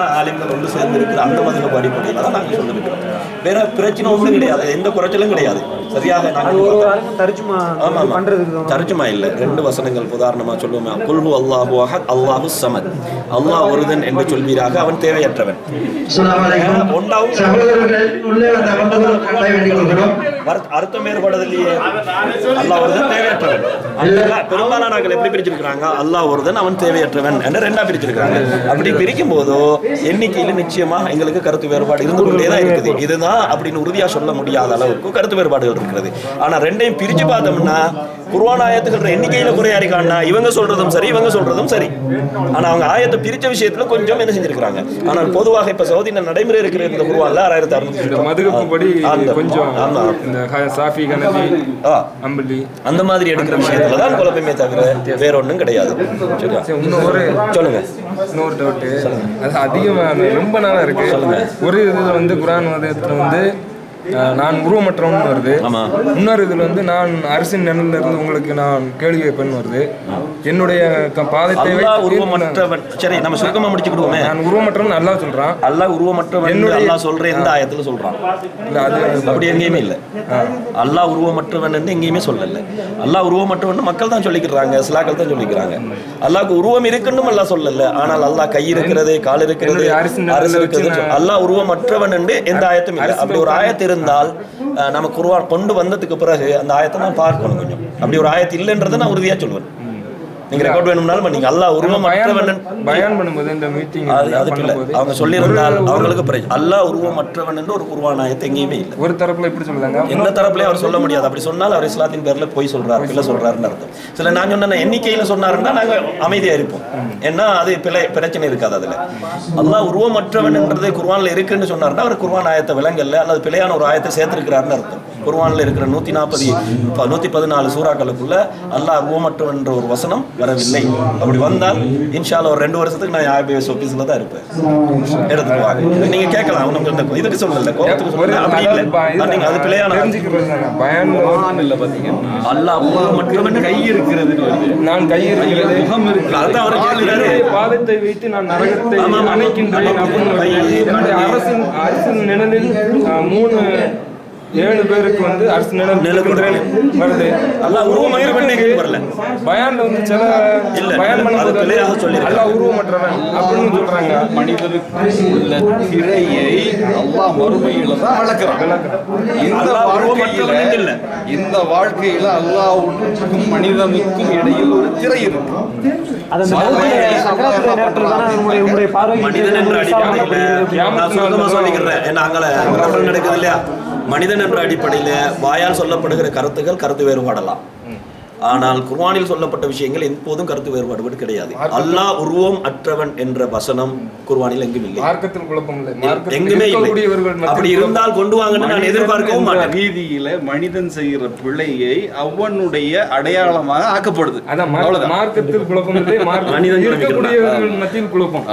ஆலயங்கள் ஒன்று சேர்ந்து இருக்கிற அந்த மதிப்பு அடிப்படையில் தான் நாங்கள் சொல்லியிருக்கிறோம் வேற பிரச்சனை ஒன்றும் கிடையாது. எந்த குறைச்சலும் கிடையாது. சரியாக நாங்கள். தர்ஜுமா இல்ல. ரெண்டு வசனங்கள் உதாரணமா சொல்லுவோமே. குல்ஹு அல்லாஹு அஹத் அல்லாஹு சமத். அல்லாஹ் ஒருதன் என்று சொல்வீராக. அவன் தேவையற்றவன். அஸ்ஸலாமு அலைக்கும். ஒன்றாவும் அர்த்தம் ஏற்படுதில்லையே அல்லாஹ் ஒருதன் தேவையற்றவன். அல்ல பெரும்பாலானவர்கள் எப்படி பிரிச்சிருக்கிறாங்க? அல்லாஹ் ஒருதன் அவன் தேவையற்றவன் என்று ரெண்டா பிரிச்சிருக்கிறாங்க. அப்படி பிரிக்கும் போதோ எண்ணிக்கையில நிச்சயமா எங்களுக்கு கருத்து வேறுபாடு இருந்து கொண்டே தான் இருக்குது. இதுதான் அப்படின்னு உறுதியா சொல்ல முடியாத அளவுக்கு கருத்து வேறுபாடுகள் இருக்கிறது. ஆனா ரெண்டையும் பிரிச்சு பார்த்தோம்னா குர்ஆன் ஆயத்துக்கள் எண்ணிக்கையில குறையா இருக்கான்னா இவங்க சொல்றதும் சரி இவங்க சொல்றதும் சரி. ஆனா அவங்க ஆயத்தை பிரிச்ச விஷயத்துல கொஞ்சம் என்ன செஞ்சிருக்காங்க ஆனால் பொதுவாக இப்ப சவுதியில நடைமுறை இருக்கிற இந்த குர்ஆன்ல ஆறாயிரத்தி அந்த- கொஞ்சம் ஆமா. இந்த சாஃபி கனதி ஆ, அம்பலி. அந்த மாதிரி எடுக்கிற விஷயத்துல தான் குழப்பமே தவிர வேற ஒண்ணும் கிடையாது. ஒரு சொல்லுங்க. இன்னொரு டவுட்டு அது அதிகமாக ரொம்ப நாளாக இருக்கு. ஒரு இதில் வந்து குரான் மதத்தில் வந்து நான் உருவமற்றவன் வருது. இன்னொரு இதில் வந்து நான் அரசின் நிழல்ல இருந்து உங்களுக்கு நான் கேள்வி வைப்பேன் வருது. என்னுடைய பாதத்தை உருவமற்றவன் சரி நம்ம சுருக்கமா முடிச்சுக்கிடுவோமே. நான் உருவமற்றவன் நல்லா சொல்றான். அல்லாஹ் உருவமற்றவன் என்னுடைய- சொல்ற எந்த ஆயத்துல சொல்றான். இல்ல அது அப்படி எங்கேயுமே இல்ல. அல்லாஹ் உருவமற்றவன் என்று எங்கேயுமே சொல்லல. அல்லாஹ் உருவமற்றவன் மக்கள் தான் சொல்லிக்கிறாங்க சிலாக்கள் தான் சொல்லிக்கிறாங்க. அல்லாஹ்க்கு உருவம் இருக்குன்னு அல்லாஹ் சொல்லல. ஆனால் அல்லாஹ் கை இருக்கிறது கால் இருக்கிறது அரசு இருக்கிறது அல்லாஹ் உருவமற்றவன் என்று எந்த ஆயத்தும் இல்லை. அப்படி ஒரு ஆயத்து இருந்தால் நம்ம குருவான் கொண்டு வந்ததுக்கு பிறகு அந்த ஆயத்தை நான் பார்க்கணும் கொஞ்சம். அப்படி ஒரு ஆயத்து இல்லைன்றதை நான் உறுதியா சொல்லுவேன் நீங்க ரெக்கார்ட் வேணும்னாலும் பண்ணீங்க அல்லாஹ் உருவமற்றவன் பண்ண- பயான் பண்ணும்போது இந்த மீட்டிங் அது அதுக்கு இல்ல. அவங்க சொல்லியிருந்தால் அவங்களுக்கு பிரச்சனை அல்லாஹ் உருவமற்றவன் என்று ஒரு குருவானாயத்தை எங்கேயுமே இல்லை. ஒரு தரப்புல எப்படி சொல்லுதாங்க எந்த தரப்புலயும் அவர் சொல்ல முடியாது. அப்படி சொன்னால் அவர் இஸ்லாத்தின் பேர்ல போய் சொல்றாரு பிள்ளை சொல்றாருன்னு அர்த்தம். சில நான் சொன்ன எண்ணிக்கையில சொன்னாருன்னா நாங்க அமைதியா இருப்போம். ஏன்னா அது பிழை பிரச்சனை இருக்காது அதுல. அல்லாஹ் உருவமற்றவன் என்றது குர்ஆன்ல இருக்குன்னு சொன்னாருன்னா அவர் குர்ஆன் ஆயத்தை விளங்கல்ல அல்லது பிழையான ஒரு ஆயத்தை சேர்த்திருக்கிறாருன்னு அர்த்தம். குர்ஆன்ல இருக்கிற நூத்தி நாற்பது நூத்தி பதினாலு சூறாக்களுக்குள்ள அல்லாஹ் உருவமற்றவன் என்ற ஒரு வசனம் வரவில்லை. அப்படி வந்தால் இன்ஷால்ல ஒரு ரெண்டு வருஷத்துக்கு நான் ஐபிஎஸ் ஆபீஸ்ல தான் இருப்பேன். எடுத்துட்டு வாங்க. நீங்க கேட்கலாம். உங்களுக்கு இந்த இதுக்கு சொல்லல கோபத்துக்கு சொல்லல அப்படி இல்லை. அது தானே. பயான் இல்ல பாத்தீங்கன்னா அல்லாஹ் உருவமற்றவன் கை இருக்கிறதுன்னு வருது. நான் கை இருக்கிறது. முகம் இருக்கு அதுதான் அவர் கேட்கிறாரு. பாதத்தை வைத்து நான் நரகத்தை. அணைக்கின்றேன் அப்படின்னு. அரசின் அரசின் நிழலில் மூணு ஏழு பேருக்கு வந்து அரசு நிழல் கொடுக்கின்றேன் வருது உருவமற்றவன் இருக்கு. வரல. பயான்ல வந்து சில இல்ல, பயான் பிழையாக சொல்லியிருக்காங்க. அல்லாஹ் உருவமற்றவன் அப்படின்னு சொல்றாங்க மனிதனுக்கு உள்ள திரையை அல்லாஹ் மறுமையில தான் வளர்க்கிறான் இந்த வாழ்க்கையில இல்ல. இந்த வாழ்க்கையில அல்லாஹ்வுக்கும் மனிதனுக்கும் இடையில் ஒரு திரை இருக்கு மனிதன் என்ற அடிப்படையில சொல்லிக்கிறேன் அங்கே நடக்குது இல்லையா மனிதன் என்ற அடிப்படையில வாயால் சொல்லப்படுகிற கருத்துக்கள் கருத்து வேறுபாடலாம் ஆனால் குர்ஆனில் சொல்லப்பட்ட விஷயங்கள் எப்போதும் கருத்து வேறுபாடு கிடையாது. அல்லாஹ் உருவம் அற்றவன் என்ற வசனம் குர்ஆனில் எங்கும் இல்லை. மார்க்கத்தில் குழப்பம் இல்லை. எங்குமே இல்லை. அப்படி இருந்தால் கொண்டு வாங்கன்னு நான் எதிர்பார்க்கவும் மாட்டேன். ரீதியில மனிதன் செய்கிற பிழையை அவனுடைய அடையாளமாக ஆக்கப்படுது அதான் மார்க்கத்தில் குழப்பம் மனிதன் மத்தியில் குழப்பம்.